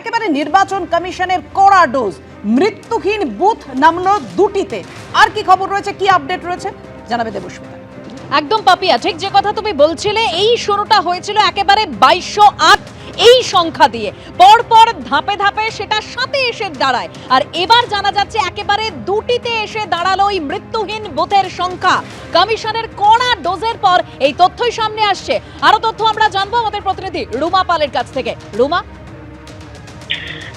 একেবারে নির্বাচন কমিশনের কড়া ডোজ। মৃত্যুহীন বুথ নামলো দুটিতে। আর কি খবর রয়েছে? কি আপডেট রয়েছে? জানাবে দেবস্মিতা। একদম পাপিয়া, ঠিক যে কথা তুমি বলছিলে, এই শুরুটা হয়েছিল একেবারে বাইশশো আট, এই সংখ্যা দিয়ে। পরপর ধাপে ধাপে সেটা সাথে এসে দাঁড়ায়। আর এবার জানা যাচ্ছে একেবারে দুটিতে এসে দাঁড়াল ওই মৃত্যুহীন বুথের সংখ্যা। কমিশনের কড়া ডোজের পর এই তথ্যই সামনে আসছে। আরও তথ্য আমরা জানব আমাদের প্রতিনিধি রুমা পালের কাছ থেকে। রুমা?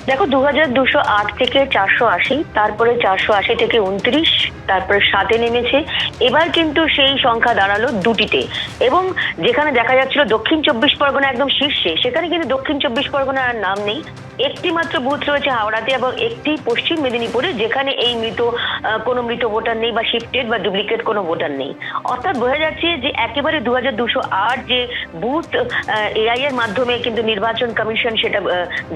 দেখো দু হাজার দুশো আট থেকে চারশো আশি তারপরে চারশো আশি থেকে উনত্রিশ তারপরে সাতে নেমেছে। এবার কিন্তু সেই সংখ্যা দাঁড়াল দুটিতে। এবং যেখানে দেখা যাচ্ছিল দক্ষিণ চব্বিশ পরগনা একদম শীর্ষে, সেখানে কিন্তু দক্ষিণ চব্বিশ পরগনার নাম নেই। একটি মাত্র বুথ রয়েছে হাওড়াতে এবং একটি পশ্চিম মেদিনীপুরে, যেখানে এই মৃত কোনো মৃত ভোটার নেই বা শিফটেড বা ডুপ্লিকেট কোনো ভোটার নেই। অর্থাৎ বোঝা যাচ্ছে যে একেবারে দু হাজার দুশো আট যে বুথ এআই এর মাধ্যমে কিন্তু নির্বাচন কমিশন সেটা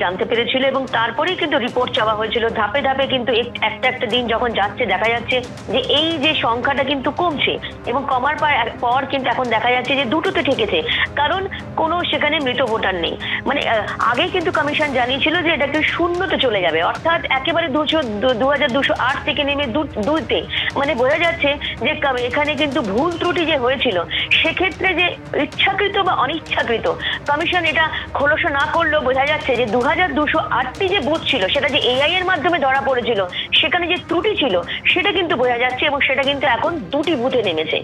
জানতে পেরেছিল এবং তারপরেই কিন্তু রিপোর্ট চাওয়া হয়েছিল। ধাপে ধাপে কিন্তু একটা একটা দিন যখন যাচ্ছে, দেখা যাচ্ছে যে এই যে সংখ্যাটা কিন্তু কমছে এবং কমার পর কিন্তু এখন দেখা যাচ্ছে যে দুটোতে ঠেকেছে। কারণ কোনো সেখানে মৃত ভোটার নেই। মানে আগে কিন্তু কমিশন জানিয়েছিল যে এটাকে শূন্যতে চলে যাবে। অর্থাৎ একেবারে দুশো, দু হাজার দুশো আট থেকে নেমে দুইতে। মানে বোঝা যাচ্ছে যে এখানে কিন্তু ভুল ত্রুটি যে হয়েছিল, সেক্ষেত্রে যে ইচ্ছাকৃত বা অনিচ্ছাকৃত, কমিশন এটা খোলসা না করলেও বোঝা যাচ্ছে যে দু হাজার দুশো আটটি যে বুথ ছিল, সেটা যে এআই এর মাধ্যমে ধরা পড়েছিল, সেখানে যে ত্রুটি ছিল, সেটা কিন্তু বোঝা যাচ্ছে এবং সেটা কিন্তু এখন দুটি বুথে নেমেছে।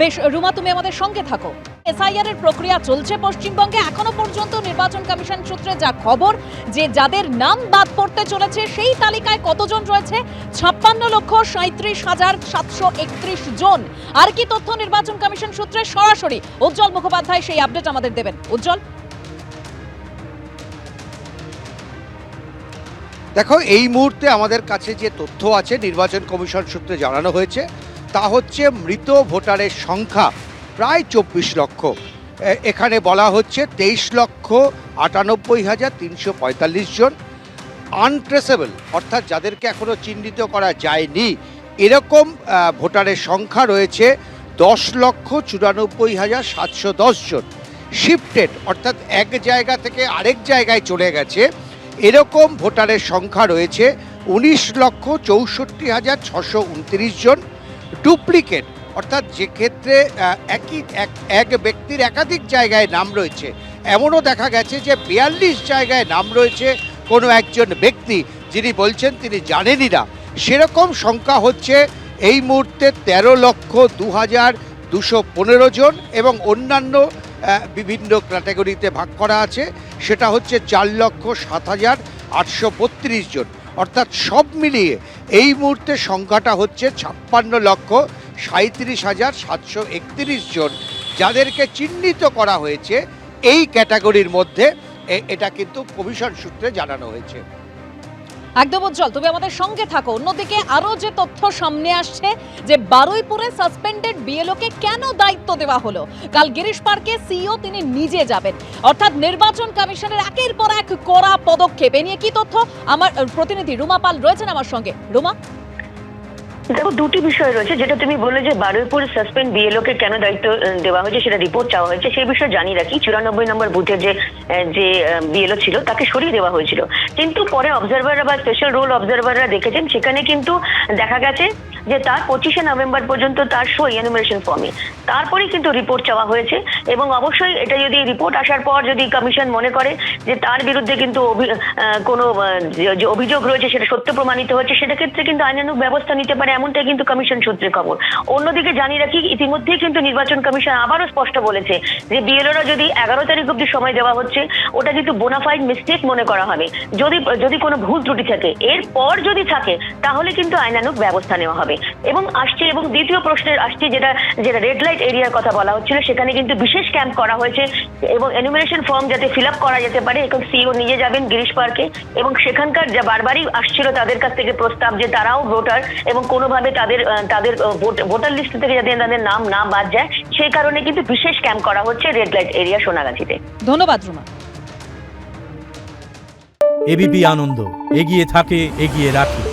বেশ, রুমা, তুমি আমাদের সঙ্গে থাকো। এসআইআর এর প্রক্রিয়া চলছে পশ্চিমবঙ্গে। এখনও পর্যন্ত নির্বাচন কমিশন সূত্রে যা খবর, যে যাদের নাম বাদ পড়তে চলেছে, সেই তালিকায় কতজন রয়েছে? ছাপ্পান্ন লক্ষ সাঁত্রিশ হাজার সাতশো একত্রিশ জন। আর কি তথ্য নির্বাচন কমিশন সূত্রে? সরাসরি উজ্জ্বল মুখোপাধ্যায় সেই আপডেট আমাদের দেবেন। উজ্জ্বল? দেখো, এই মুহূর্তে আমাদের কাছে যে তথ্য আছে, নির্বাচন কমিশন সূত্রে জানানো হয়েছে তা হচ্ছে মৃত ভোটারের সংখ্যা প্রায় চব্বিশ লক্ষ। এখানে বলা হচ্ছে তেইশ লক্ষ আটানব্বই হাজার তিনশো পঁয়তাল্লিশ জন। আনট্রেসেবল, অর্থাৎ যাদেরকে এখনও চিহ্নিত করা যায়নি, এরকম ভোটারের সংখ্যা রয়েছে দশ লক্ষ চুরানব্বই হাজার সাতশো দশ জন। শিফটেড, অর্থাৎ এক জায়গা থেকে আরেক জায়গায় চলে গেছে। এরকম ভোটারের সংখ্যা রয়েছে উনিশ লক্ষ চৌষট্টি হাজার ছশো উনত্রিশ জন। ডুপ্লিকেট। অর্থাৎ যে ক্ষেত্রে একই, এক এক ব্যক্তির একাধিক জায়গায় নাম রয়েছে, এমনও দেখা গেছে যে বিয়াল্লিশ জায়গায় নাম রয়েছে কোনো একজন ব্যক্তি যিনি বলছেন তিনি জানেনই না। সেরকম সংখ্যা হচ্ছে এই মুহূর্তে তেরো লক্ষ দু হাজার দুশো পনেরো জন এবং অন্যান্য বিভিন্ন ক্যাটাগরিতে ভাগ করা আছে। সেটা হচ্ছে চার লক্ষ সাত হাজার আটশো বত্রিশ জন। অর্থাৎ সব মিলিয়ে এই মুহূর্তে সংখ্যাটা হচ্ছে ছাপ্পান্ন লক্ষ সাঁত্রিশ হাজার সাতশো একত্রিশ জন। যাদেরকে চিহ্নিত করা হয়েছে, এই ক্যাটাগরির মধ্যে এটা কিন্তু কমিশন সূত্রে জানানো হয়েছে। একদম উজ্জ্বল। তুমি আমাদের সঙ্গে থাকো। অন্যদিকে আরও যে তথ্য সামনে আসছে যে বারুইপুরে সাসপেন্ডেড বিএলওকে কেন দায়িত্ব দেওয়া হলো? কাল গিরিশ পার্কে সিও তিনি নিজে যাবেন। অর্থাৎ নির্বাচন কমিশনের একের পর এক করা পদক্ষেপ। এ নিয়ে কি তথ্য? আমার প্রতিনিধি রুমা পাল রয়েছেন আমার সঙ্গে। রুমা? দেখো, দুটি বিষয় রয়েছে, যেটা তুমি বললে যে বারুইপুর সাসপেন্ড বিএলও কে কেন দায়িত্ব দেওয়া হয়েছে, সেটা রিপোর্ট চাওয়া হয়েছে, সেই বিষয়ে জানি রাখি, চুরানব্বই নম্বর বুথের যে যে বিএলও ছিল, তাকে সরিয়ে দেওয়া হয়েছিল। কিন্তু পরে অবজারভাররা বা স্পেশাল রোল অবজারভাররা দেখেছেন, সেখানে কিন্তু দেখা গেছে যে তার পঁচিশে নভেম্বর পর্যন্ত তার সই এনুমারেশন ফর্মে তারপরেই কিন্তু রিপোর্ট চাওয়া হয়েছে এবং অবশ্যই এটা যদি রিপোর্ট আসার পর যদি কমিশন মনে করে যে তার বিরুদ্ধে কিন্তু কোনো যে- অভিযোগ রয়েছে সেটা সত্য প্রমাণিত হচ্ছে, সেটা ক্ষেত্রে কিন্তু আইনানুগ ব্যবস্থা নিতে পারে এমনটাই কিন্তু কমিশন সূত্রে খবর। অন্যদিকে জানিয়ে রাখি, ইতিমধ্যেই কিন্তু নির্বাচন কমিশন আবারও স্পষ্ট বলেছে যে বিএলওরা যদি এগারো তারিখ অব্দি সময় দেওয়া হচ্ছে, ওটা কিন্তু বোনাফাইড মিস্টেক মনে করা হবে। যদি যদি কোনো ভুল ত্রুটি থাকে, এরপর যদি থাকে, তাহলে কিন্তু আইনানুগ ব্যবস্থা নেওয়া হবে। এবং আসছে এবং দ্বিতীয় প্রশ্নের আসছে যেটা যেটা রেড লাইট এরিয়ার কথা বলা হচ্ছিল সেখানে কিন্তু বিশেষ ক্যাম্প করা হয়েছে এবং এনুমিনেশন ফর্ম যাতে ফিল আপ করা যেতে পারে এখন সিও নিজে যাবেন গিরিশ পার্কে এবং সেখানকার যা বারবারই আসছিল তাদের কাছ থেকে প্রস্তাব যে তারাও ভোটার এবং কোনোভাবে তাদের তাদের ভোটার লিস্ট থেকে যাতে তাদের নাম না বাদ যায় সেই কারণে কিন্তু বিশেষ ক্যাম্প করা হচ্ছে রেড লাইট এরিয়া সোনাগাছিতে। ধন্যবাদ রুমা এবিপি আনন্দ এগিয়ে থাকে এগিয়ে রাখে।